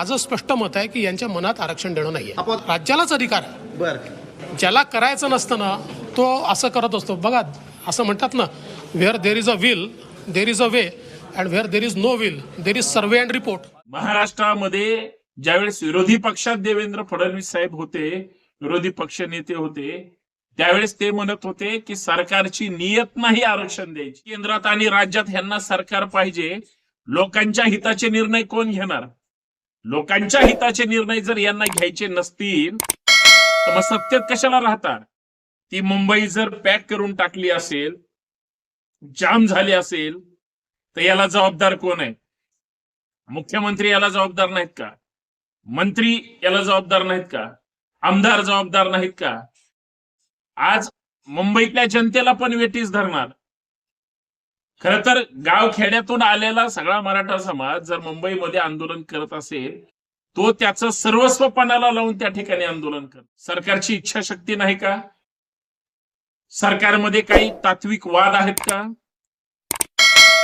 माझं स्पष्ट मत आहे की यांच्या मनात आरक्षण देणं नाहीये. आपण- राज्यालाच अधिकार आहे. बर. ज्याला करायचं नसतं ना तो असं करत असतो. बघा असं म्हणतात ना where there is a will there is a way and where there is no will there is survey and report महाराष्ट्रामध्ये ज्यावेळेस विरोधी पक्षात देवेंद्र फडणवीस साहेब होते विरोधी पक्ष नेते होते त्यावेळेस ते म्हणत होते की सरकारची नियत नाही आरक्षण द्यायची. केंद्रात आणि राज्यात ह्यांना सरकार पाहिजे. लोकांच्या हिताचे निर्णय कोण घेणार? लोकांच्या हिताचे निर्णय जर यांना घ्यायचे नसतील तर मग सत्तेत कशाला राहतात? ती मुंबई जर पॅक करून टाकली असेल जाम झाली असेल तर याला जबाबदार कोण आहे? मुख्यमंत्री याला जबाबदार नाहीत का? मंत्री याला जबाबदार नाहीत का? आमदार जबाबदार नाहीत का? आज मुंबईतल्या जनतेला पण वेटीस धरणार. खर तर गाव खेड्यातून आलेला सगळा मराठा समाज जर मुंबईमध्ये आंदोलन करत असेल तो त्याचं सर्वस्वपणाला लावून त्या ठिकाणी आंदोलन कर सरकारची इच्छाशक्ती नाही का? सरकारमध्ये काही तात्विक वाद आहेत का?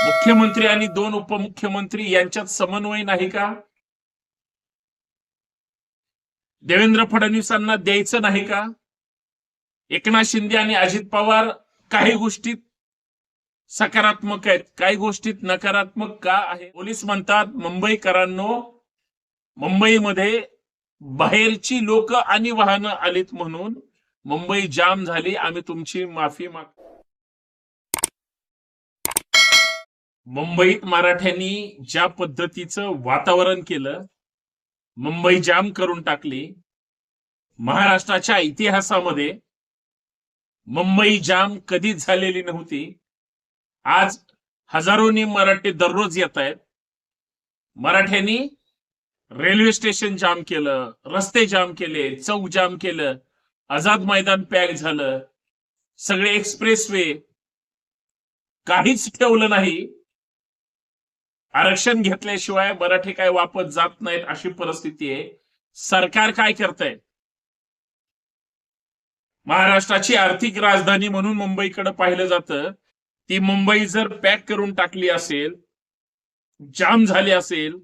मुख्यमंत्री आणि दोन उपमुख्यमंत्री यांच्यात समन्वय नाही का? देवेंद्र फडणवीसांना द्यायचं नाही का? एकनाथ शिंदे आणि अजित पवार काही गोष्टीत सकारात्मक आहेत. काही गोष्टीत नकारात्मक का आहे? पोलीस म्हणतात मुंबईकरांनो मुंबईमध्ये बाहेरची लोक आणि वाहनं आलीत म्हणून मुंबई जाम झाली. आम्ही तुमची माफी माग मुंबईत मराठ्यांनी ज्या पद्धतीचं वातावरण केलं मुंबई जाम करून टाकली. महाराष्ट्राच्या इतिहासामध्ये मुंबई जाम कधीच झालेली नव्हती. आज हजारोनी मराठी दररोज येत आहेत. मराठ्यांनी रेल्वे स्टेशन जाम केलं रस्ते जाम केले चौक जाम केलं आझाद मैदान पॅक झालं. सगळे एक्सप्रेस वे काहीच ठेवलं नाही. आरक्षण घेतल्याशिवाय मराठी काय वापस जात नाहीत अशी परिस्थिती आहे. सरकार काय करतंय? महाराष्ट्राची आर्थिक राजधानी म्हणून मुंबईकडे पाहिलं जातं. ती मुंबई जर पॅक करून टाकली असेल जाम झाली असेल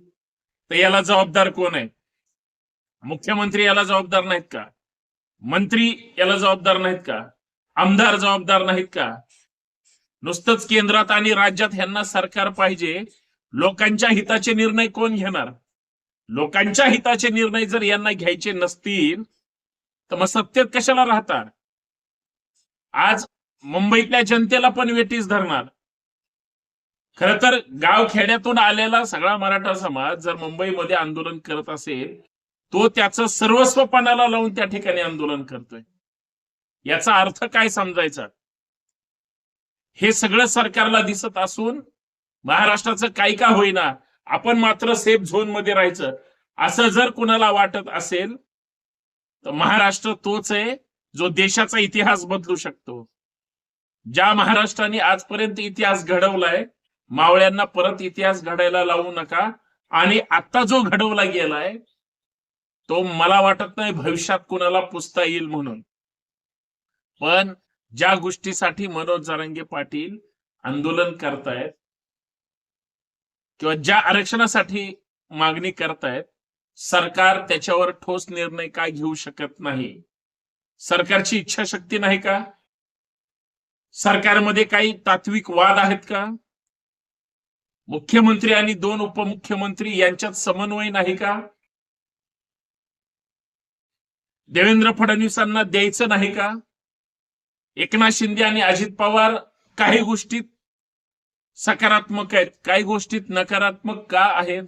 तर याला जबाबदार कोण आहे? मुख्यमंत्री याला जबाबदार नाहीत का? मंत्री याला जबाबदार नाहीत का? आमदार जबाबदार नाहीत का? नुसतंच केंद्रात आणि राज्यात ह्यांना सरकार पाहिजे. लोकांच्या हिताचे निर्णय कोण घेणार? लोकांच्या हिताचे निर्णय जर यांना घ्यायचे नसतील तर मग सत्तेत कशाला राहतात? आज मुंबईतल्या जनतेला पण वेटीस धरणार. खर तर गाव खेड्यातून आलेला सगळा मराठा समाज जर मुंबईमध्ये आंदोलन करत असेल तो त्याचं सर्वस्वपणाला लावून त्या ठिकाणी आंदोलन करतोय. याचा अर्थ काय समजायचा? हे सगळं सरकारला दिसत असून महाराष्ट्राचं काही का होईना आपण मात्र सेफ झोनमध्ये राहायचं. असं जर कुणाला वाटत असेल तर महाराष्ट्र तोच आहे जो देशाचा इतिहास बदलू शकतो. ज्या महाराष्ट्राने आजपर्यंत इतिहास घडवलाय मावळ्यांना परत इतिहास घडायला लावू नका. आणि आता जो घडवला गेलाय तो मला वाटत नाही भविष्यात कुणाला पुसता येईल म्हणून. पण ज्या गोष्टीसाठी मनोज जरांगे पाटील आंदोलन करतायत किंवा ज्या आरक्षणासाठी मागणी करतायत सरकार त्याच्यावर ठोस निर्णय काय घेऊ शकत नाही? सरकारची इच्छाशक्ती नाही का? सरकारमध्ये काही तात्विक वाद आहेत का? मुख्यमंत्री आणि दोन उपमुख्यमंत्री यांच्यात समन्वय नाही का? देवेंद्र फडणवीसांना द्यायचं नाही का? एकनाथ शिंदे आणि अजित पवार काही गोष्टीत सकारात्मक आहेत काही गोष्टीत नकारात्मक का आहेत?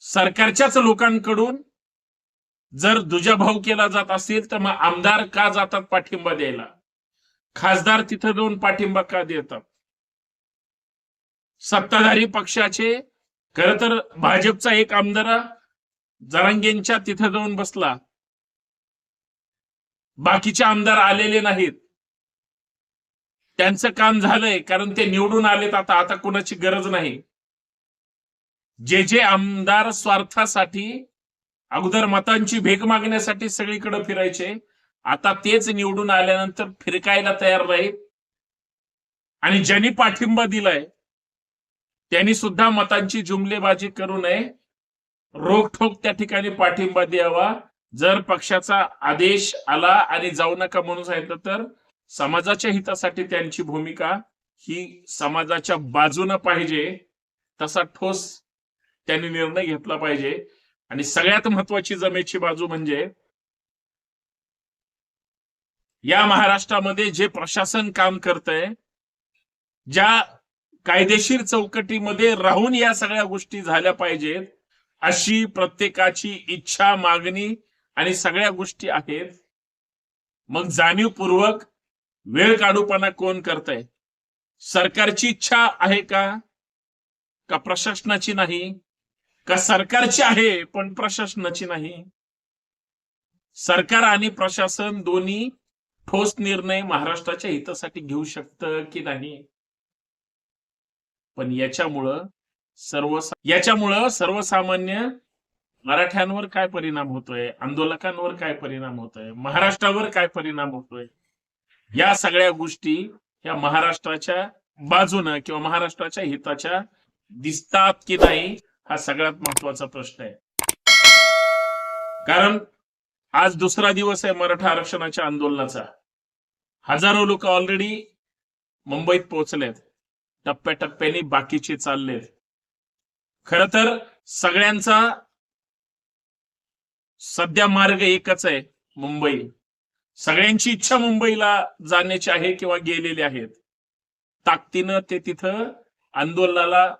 सरकारच्याच लोकांकडून जर दुजाभाव केला जात असेल तर मग आमदार का जातात पाठिंबा द्यायला? खासदार तिथं जाऊन पाठिंबा का देतात? सत्ताधारी पक्षाचे खर तर भाजपचा एक आमदार जरांगेंच्या तिथं जाऊन बसला. बाकीचे आमदार आलेले नाहीत. त्यांचं काम झालंय कारण ते निवडून आलेत आता आता कोणाची गरज नाही. जे जे आमदार स्वार्थासाठी अगोदर मतांची भेग मागण्यासाठी सगळीकडे फिरायचे आता तेच निवडून आल्यानंतर फिरकायला तयार राहील. आणि ज्यांनी पाठिंबा दिलाय त्यांनी सुद्धा मतांची जुमलेबाजी करू नये. रोखोक त्या ठिकाणी पाठिंबा द्यावा. जर पक्षाचा आदेश आला आणि जाऊ नका म्हणून सांगितलं तर समाजाच्या हितासाठी त्यांची भूमिका ही समाजाच्या बाजूनं पाहिजे. तसा ठोस त्यांनी निर्णय घेतला पाहिजे. आणि सगळ्यात महत्वाची जमेची बाजू म्हणजे या महाराष्ट्रामध्ये जे प्रशासन काम करतंय ज्या कायदेशीर चौकटीमध्ये राहून या सगळ्या गोष्टी झाल्या पाहिजेत अशी प्रत्येकाची इच्छा मागणी आणि सगळ्या गोष्टी आहेत मग जाणीवपूर्वक वेळ काढूपणा कोण करतंय? सरकारची इच्छा आहे का? का प्रशासनाची नाही? का सरकारची आहे पण प्रशासनाची नाही? सरकार आणि प्रशासन दोन्ही ठोस निर्णय महाराष्ट्राच्या हितासाठी घेऊ शकतं की नाही? पण याच्यामुळं सर्व याच्यामुळं सर्वसामान्य मराठ्यांवर काय परिणाम होतोय? आंदोलकांवर काय परिणाम होतोय? महाराष्ट्रावर काय परिणाम होतोय? या सगळ्या गोष्टी या महाराष्ट्राच्या बाजूनं किंवा महाराष्ट्राच्या हिताच्या दिसतात की नाही हा सगळ्यात महत्त्वाचा प्रश्न आहे. कारण आज दुसरा दिवस आहे मराठा आरक्षणाच्या आंदोलनाचा. हजारो लोक ऑलरेडी मुंबईत पोहोचलेत. टप्प्याटप्प्याने बाकीचे चाललेत. खर तर सगळ्यांचा सध्या मार्ग एकच आहे मुंबई. सगळ्यांची इच्छा मुंबईला जाण्याची आहे किंवा गेलेले आहेत. ताकदीनं ते तिथं आंदोलनाला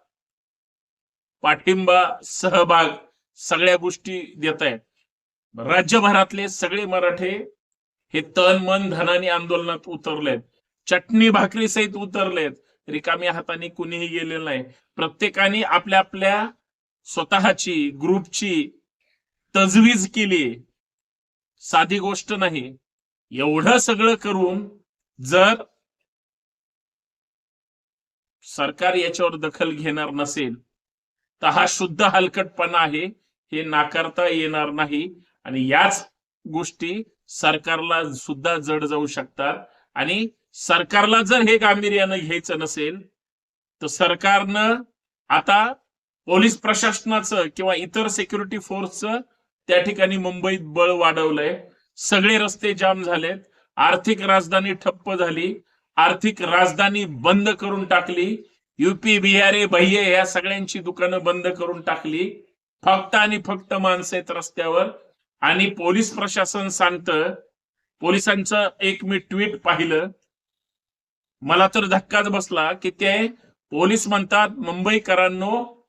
पाठिंबा सहभाग सगळ्या गोष्टी देत आहेत राज्यभरातले सगळे मराठे हे तन मन धनाने आंदोलनात उतरलेत. चटणी भाकरी सहित उतरलेत. रिकामी हाताने कुणीही गेलेलं नाही. प्रत्येकाने आपल्या आपल्या स्वतःची ग्रुपची तजवीज केली. साधी गोष्ट नाही. एवढं सगळं करून जर सरकार याच्यावर दखल घेणार नसेल तर हा शुद्ध हलकटपणा आहे. हे नाकारता येणार नाही. आणि याच गोष्टी सरकारला सुद्धा जड जाऊ शकतात. आणि सरकारला जर हे गांभीर्यानं घ्यायचं नसेल तर सरकारनं आता पोलीस प्रशासनाचं किंवा इतर सिक्युरिटी फोर्सचं त्या ठिकाणी मुंबईत बळ वाढवलंय. सगळे रस्ते जाम झालेत. आर्थिक राजधानी ठप्प झाली. आर्थिक राजधानी बंद करून टाकली. युपी बिहारे भैये या सगळ्यांची दुकानं बंद करून टाकली. फक्त आणि फक्त माणसं आहेत रस्त्यावर. आणि पोलीस प्रशासन सांगतं पोलिसांचं एक मी ट्विट पाहिलं. मला तर धक्काच बसला की ते पोलीस म्हणतात मुंबईकरांनो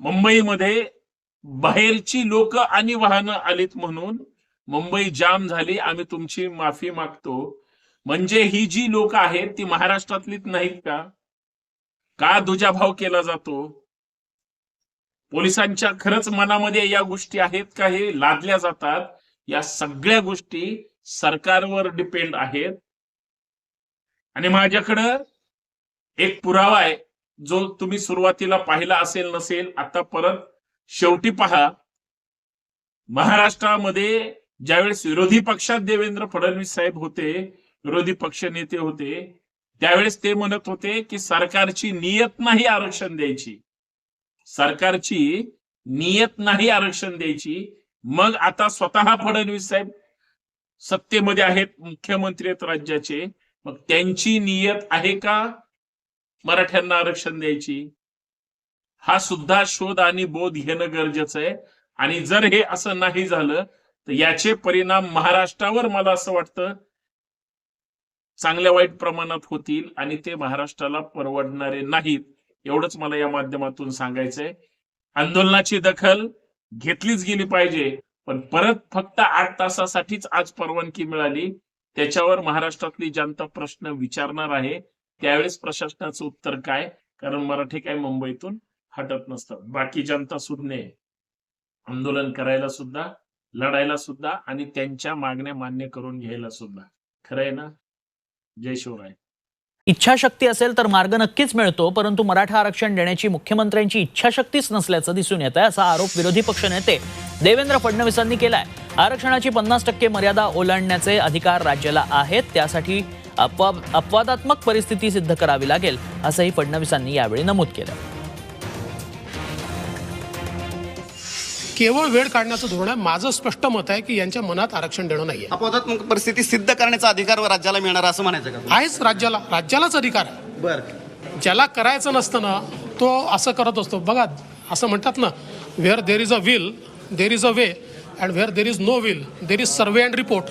मुंबईमध्ये बाहेरची लोक आणि वाहनं आलीत म्हणून मुंबई जाम झाली आम्ही तुमची माफी मागतो. म्हणजे ही जी लोक आहेत ती महाराष्ट्रातलीच नाहीत का? का दुजाभाव केला जातो? पोलिसांच्या खरंच मनामध्ये या गोष्टी आहेत का? हे लादल्या जातात. या सगळ्या गोष्टी सरकारवर डिपेंड आहेत. आणि माझ्याकडं एक पुरावा आहे. जो तुम्ही सुरुवातीला पाहिला असेल नसेल आता परत शेवटी पहा. महाराष्ट्रामध्ये ज्यावेळेस विरोधी पक्षात देवेंद्र फडणवीस साहेब होते विरोधी पक्ष नेते होते त्यावेळेस ते म्हणत होते की सरकारची नियत नाही आरक्षण द्यायची. सरकारची नियत नाही आरक्षण द्यायची. मग आता स्वतः फडणवीस साहेब सत्तेमध्ये आहेत मुख्यमंत्री आहेत राज्याचे. मग त्यांची नियत आहे का मराठ्यांना आरक्षण द्यायची? हा सुद्धा शोध आणि बोध घेणं गरजेचं आहे. आणि जर हे असं नाही झालं तर याचे परिणाम महाराष्ट्रावर मला असं वाटतं चांगल्या वाईट प्रमाणात होतील आणि ते महाराष्ट्राला परवडणारे नाहीत. एवढंच मला या माध्यमातून सांगायचंय. आंदोलनाची दखल घेतलीच गेली पाहिजे पण परत फक्त आठ तासासाठीच आज परवानगी मिळाली. त्याच्यावर महाराष्ट्रातली जनता प्रश्न विचारणार आहे. त्यावेळेस प्रशासनाचं उत्तर काय? कारण मराठी काय मुंबईतून हटत नसतात. बाकी जनता सुज्ञ. आंदोलन करायला सुद्धा लढायला सुद्धा आणि त्यांच्या मागण्या मान्य करून घ्यायला सुद्धा. खरंय आहे ना? जय शिवराय. इच्छाशक्ती असेल तर मार्ग नक्कीच मिळतो परंतु मराठा आरक्षण देण्याची मुख्यमंत्र्यांची इच्छाशक्तीच नसल्याचं दिसून येत आहे असा आरोप विरोधी पक्षनेते देवेंद्र फडणवीसांनी केलाय. आरक्षणाची पन्नास टक्के मर्यादा ओलांडण्याचे अधिकार राज्याला आहेत त्यासाठी अपवा अपवादात्मक परिस्थिती सिद्ध करावी लागेल असंही फडणवीसांनी यावेळी नमूद केलं. केवळ वेळ काढण्याचं धोरण आहे. माझं स्पष्ट मत आहे की यांच्या मनात आरक्षण देणं नाहीये. अपवादात्मक परिस्थिती सिद्ध करण्याचा अधिकार राज्याला मिळणार असं म्हणायचं का? आहेच राज्याला. राज्यालाच अधिकार आहे. बर. ज्याला करायचं नसतं ना तो असं करत असतो. बघा असं म्हणतात ना where there is a will there is a way and where there is no will there is survey and report